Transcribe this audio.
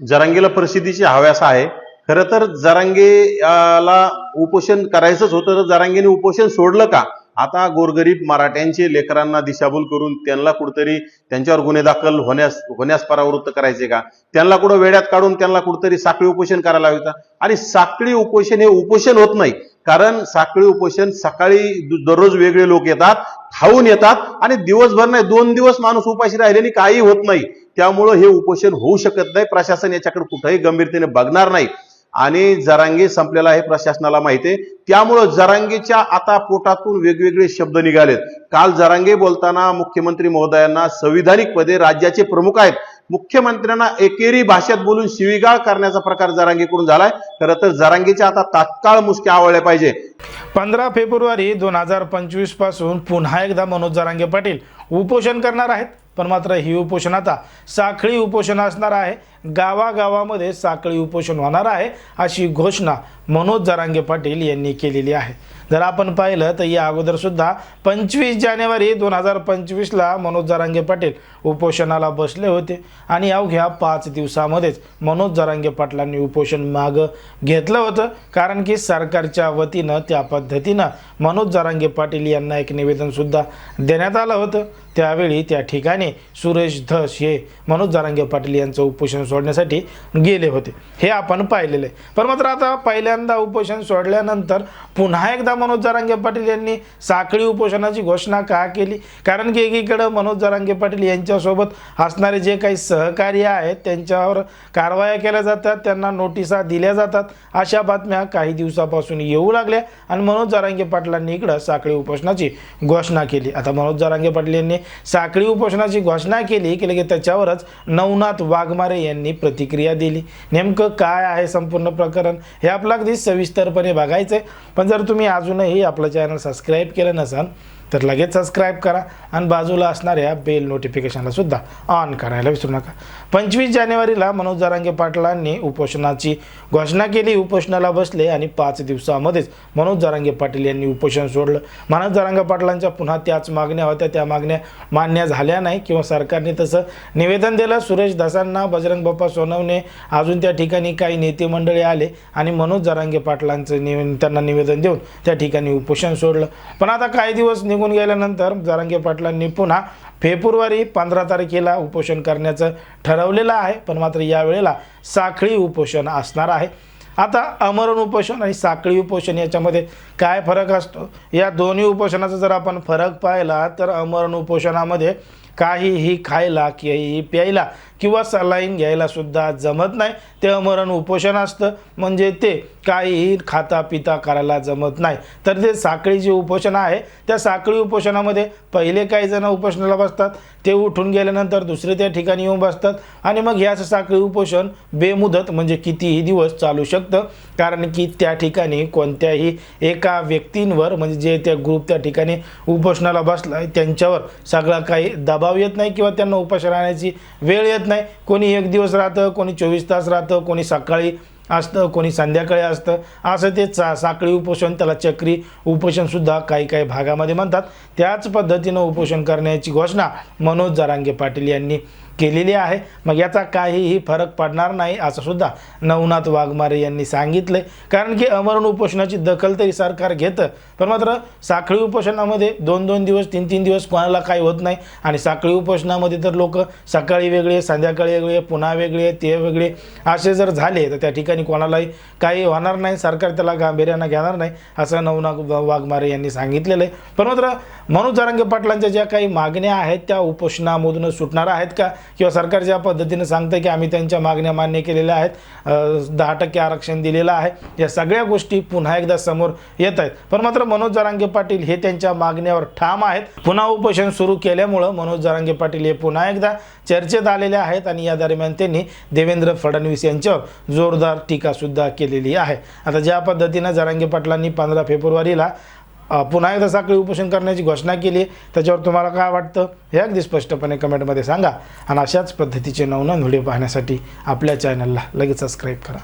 जरांगेला प्रसिद्धीची हव्यास आहे. खरं तर जरांगेला उपोषण करायचंच होतं तर जरांगेने उपोषण सोडलं का? आता गोरगरीब मराठ्यांचे लेकरांना दिशाभूल करून त्यांना कुठतरी त्यांच्यावर गुन्हे दाखल होण्यास होण्यास परावृत्त करायचे का? त्यांना कुठं वेड्यात काढून त्यांना कुठतरी साखळी उपोषण करायला हवं आणि साखळी उपोषण हे उपोषण होत नाही. कारण साखळी उपोषण सकाळी दररोज वेगळे लोक येतात खाऊन येतात आणि दिवसभर नाही दोन दिवस माणूस उपाशी राहिल्याने काही होत नाही. त्यामुळं हे उपोषण होऊ शकत नाही. प्रशासन याच्याकडे कुठंही गंभीरतेने बघणार नाही. आणि जरांगी संपलेला हे प्रशासनाला माहिती आहे. त्यामुळं जरांगीच्या आता पोटातून वेगवेगळे शब्द निघालेत. काल जरांगे बोलताना मुख्यमंत्री महोदयांना संविधानिक पदे राज्याचे प्रमुख आहेत. मुख्यमंत्र्यांना एकेरी भाषेत बोलून शिवीगाळ करण्याचा प्रकार जरांगीकडून झालाय. खरं तर जरांगेच्या आता तात्काळ मुसक्या आवळल्या पाहिजे. पंधरा फेब्रुवारी दोन हजार पंचवीसपासून पुन्हा एकदा मनोज जरांगे पाटील उपोषण करणार आहेत. पण मात्र ही उपोषण आता साखळी उपोषण असणार आहे. गावागावामध्ये साखळी उपोषण होणार आहे अशी घोषणा मनोज जरांगे पाटील यांनी केलेली आहे. जर आपण पाहिलं तर या अगोदरसुद्धा पंचवीस जानेवारी दोन हजार पंचवीसला मनोज जरांगे पाटील उपोषणाला बसले होते. आणि अवघ्या पाच दिवसामध्येच मनोज जरांगे पाटलांनी उपोषण मागं घेतलं होतं. कारण की सरकारच्या वतीनं त्या पद्धतीनं मनोज जरांगे पाटील यांना एक निवेदनसुद्धा देण्यात आलं होतं. त्यावेळी त्या ठिकाणी सुरेश धस हे मनोज जरांगे पाटील यांचं उपोषण सोडण्यासाठी गेले होते. हे आपण पाहिलेलं आहे. पण मात्र आता पहिल्यांदा उपोषण सोडल्यानंतर पुन्हा एकदा मनोज जरांगे पाटील यांनी साखळी उपोषणाची घोषणा का केली? कारण की एकीकडं मनोज जरांगे पाटील यांच्यासोबत असणारे जे काही सहकार्य आहेत त्यांच्यावर कारवाया केल्या जातात त्यांना नोटिसा दिल्या जातात अशा बातम्या काही दिवसापासून येऊ लागल्या आणि मनोज जरांगे पाटलांनी इकडं साखळी उपोषणाची घोषणा केली. आता मनोज जरांगे पाटील यांनी साखळी उपोषणाची घोषणा केली की लगेच त्याच्यावरच नवनाथ वाघमारे यांनी प्रतिक्रिया दिली. नेमकं काय आहे संपूर्ण प्रकरण हे आपलं अगदी सविस्तरपणे बघायचं आहे पण जर तुम्ही अजूनही आपलं चॅनल सबस्क्राईब केलं नसाल तर लगेच सबस्क्राईब करा आणि बाजूला असणाऱ्या बेल नोटिफिकेशनला सुद्धा ऑन करायला विसरू नका. पंचवीस जानेवारीला मनोज जरांगे पाटलांनी उपोषणाची घोषणा केली. उपोषणाला बसले आणि पाच दिवसामध्येच मनोज जरांगे पाटील यांनी उपोषण सोडलं. मनोज जारांगे पाटलांच्या पुन्हा त्याच मागण्या होत्या. त्या मागण्या मान्य झाल्या नाही किंवा सरकारने तसं निवेदन दिलं. सुरेश दासांना बजरंग बाप्पा सोनवणे अजून त्या ठिकाणी काही नेते मंडळी आले आणि मनोज जरांगे पाटलांचं निवे त्यांना निवेदन देऊन त्या ठिकाणी उपोषण सोडलं. पण आता काही दिवस निघून गेल्यानंतर जरांगे पाटलांनी पुन्हा फेब्रुवारी पंधरा तारखेला उपोषण करण्याचं ठरवलेलं आहे पण मात्र यावेळेला साखळी उपोषण असणार आहे. आता अमरण उपोषण आणि साखळी उपोषण याच्यामध्ये काय फरक असतो? या दोन्ही उपोषणाचा जर आपण फरक पाहिला तर अमरण उपोषणामध्ये काहीही खायला काहीही प्यायला किंवा सलाईन घ्यायला सुद्धा जमत नाही. ते अमरण उपोषण असतं. म्हणजे ते काहीही खाता पिता करायला जमत नाही. तर ते साखळी जे उपोषण आहे त्या साखळी उपोषणामध्ये पहिले काही जण उपोषणाला बसतात. ते उठून गेल्यानंतर दुसरे त्या ठिकाणी येऊन बसतात. आणि मग ह्याच साखळी उपोषण बेमुदत म्हणजे कितीही दिवस चालू शकतं. कारण की त्या ठिकाणी कोणत्याही एका व्यक्तींवर म्हणजे जे त्या ग्रुप त्या ठिकाणी उपोषणाला बसला आहे त्यांच्यावर सगळा काही दबाव येत नाही किंवा त्यांना उपाशी राहण्याची वेळ येत नाही. कोणी एक दिवस राहतं कोणी चोवीस तास राहतं कोणी सकाळी असतं कोणी संध्याकाळी असतं. असं ते चा साखळी उपोषण त्याला चक्री उपोषणसुद्धा काही काही भागामध्ये म्हणतात. त्याच पद्धतीनं उपोषण करण्याची घोषणा मनोज जरांगे पाटील यांनी केलेली आहे. मग याचा काहीही फरक पडणार नाही असं सुद्धा नवनाथ वाघमारे यांनी सांगितलं कारण की अमरण उपोषणाची दखल तरी सरकार घेतं. पण मात्र साखळी उपोषणामध्ये दोन दोन दिवस तीन तीन दिवस कोणाला काही होत नाही. आणि साखळी उपोषणामध्ये तर लोक सकाळी वेगळे संध्याकाळी वेगळे पुन्हा वेगळे ते वेगळे असे जर झाले तर त्या ठिकाणी कोणालाही काही होणार नाही. सरकार त्याला गांभीर्यानं घेणार नाही असं नवनाथ वाघमारे यांनी सांगितलेलं आहे. पण मात्र मनोज जरांगे पाटलांच्या ज्या काही मागण्या आहेत त्या उपोषणामधून सुटणार आहेत का? किंवा सरकार ज्या पद्धतीनं सांगतं की आम्ही त्यांच्या मागण्या मान्य केलेल्या आहेत दहा टक्के आरक्षण दिलेलं आहे या सगळ्या गोष्टी पुन्हा एकदा समोर येत आहेत. पण मात्र मनोज जरांगे पाटील हे त्यांच्या मागण्यावर ठाम आहेत. पुन्हा उपोषण सुरू केल्यामुळं मनोज जरांगे पाटील हे पुन्हा एकदा चर्चेत आलेले आहेत आणि या दरम्यान त्यांनी देवेंद्र फडणवीस यांच्यावर जोरदार टीकासुद्धा केलेली आहे. आता ज्या पद्धतीनं जरांगे पाटलांनी पंधरा फेब्रुवारीला पुन्हा एकदा साखळी उपोषण करण्याची घोषणा केली आहे. त्याच्यावर तुम्हाला काय वाटतं? हे अगदी स्पष्टपणे कमेंटमध्ये सांगा. आणि अशाच पद्धतीचे नवनवीन व्हिडिओ पाहण्यासाठी आपल्या चॅनलला लगेच सबस्क्राईब करा.